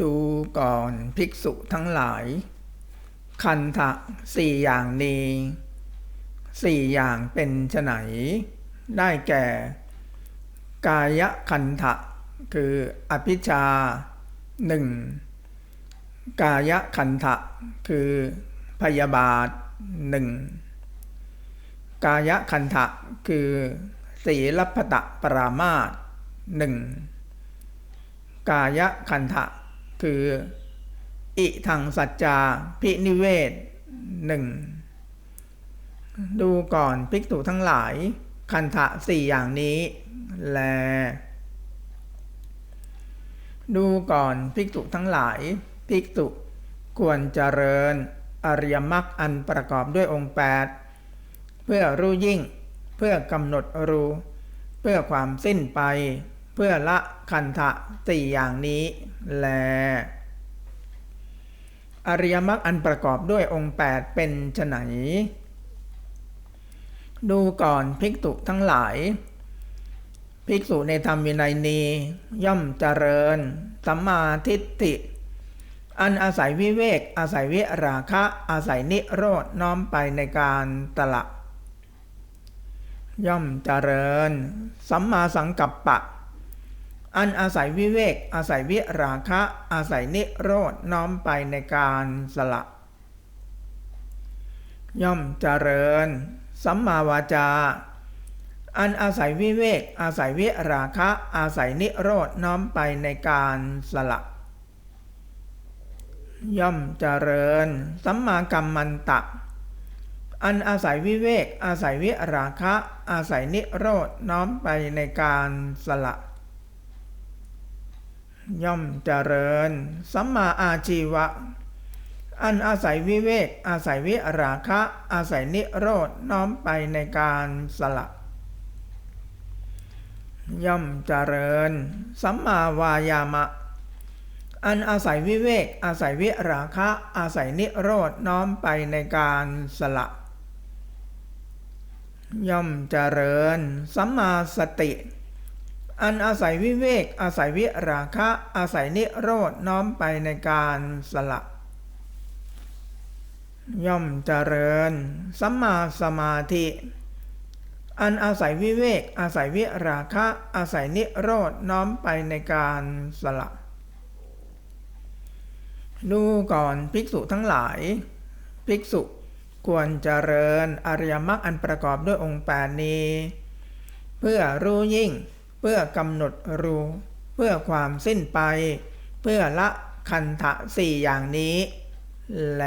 ดูก่อนภิกษุทั้งหลาย คันทะสี่อย่างนี้สี่อย่างเป็นไฉนได้แก่ กายคันทะคืออภิชาหนึ่งกายคันทะคือพยาบาทหนึ่งกายคันทะคือศีลพตะปรามาสหนึ่งกายคันทะ คืออิทังสัจจาพินิเวศหนึ่งดูก่อนภิกษุทั้งหลาย คันทะสี่อย่างนี้ แล ดูก่อนภิกษุทั้งหลาย ภิกษุควรเจริญ อริยมรรคอันประกอบด้วยองค์แปดเพื่อรู้ยิ่ง เพื่อกำหนดรู้ เพื่อความสิ้นไป เพื่อละคันทะสี่อย่างนี้แล อริยมรรคอันประกอบด้วยองค์แปดเป็นไฉนดูก่อนภิกษุทั้งหลาย ภิกษุในธรรมวินัยนี้ย่อมเจริญสัมมาทิฏฐิอันอาศัยวิเวก อาศัยวิราคะ อาศัยนิโรธน้อมไปในการตละ ย่อมเจริญ สัมมาสังกัปปะ อันอาศัยวิเวก อาศัยวิราคะ อาศัยนิโรธน้อมไปในการสละ ย่อมเจริญ สัมมาวาจา อันอาศัยวิเวก อาศัยวิราคะ อาศัยนิโรธน้อมไปในการสละ ย่อมเจริญ สัมมากัมมันตะ อันอาศัยวิเวก อาศัยวิราคะ อาศัยนิโรธน้อมไปในการสละ ย่อมเจริญ สัมมาอาชีวะ อันอาศัยวิเวก อาศัยวิราคะ อาศัยนิโรธน้อมไปในการสละ ย่อมเจริญ สัมมาวายามะ อันอาศัยวิเวก อาศัยวิราคะ อาศัยนิโรธน้อมไปในการสละ ย่อมเจริญ สัมมาสติ อันอาศัยวิเวก อาศัยวิราคะ อาศัยนิโรธน้อมไปในการสละ ย่อมเจริญ สัมมาสมาธิ อันอาศัยวิเวก อาศัยวิราคะ อาศัยนิโรธน้อมไปในการสละ ดูก่อนภิกษุทั้งหลาย ภิกษุควรเจริญอริยมรรคอันประกอบด้วยองค์แปดนี้ เพื่อรู้ยิ่ง เพื่อกำหนดรู้ เพื่อความสิ้นไป เพื่อละคันทะสี่อย่างนี้ แล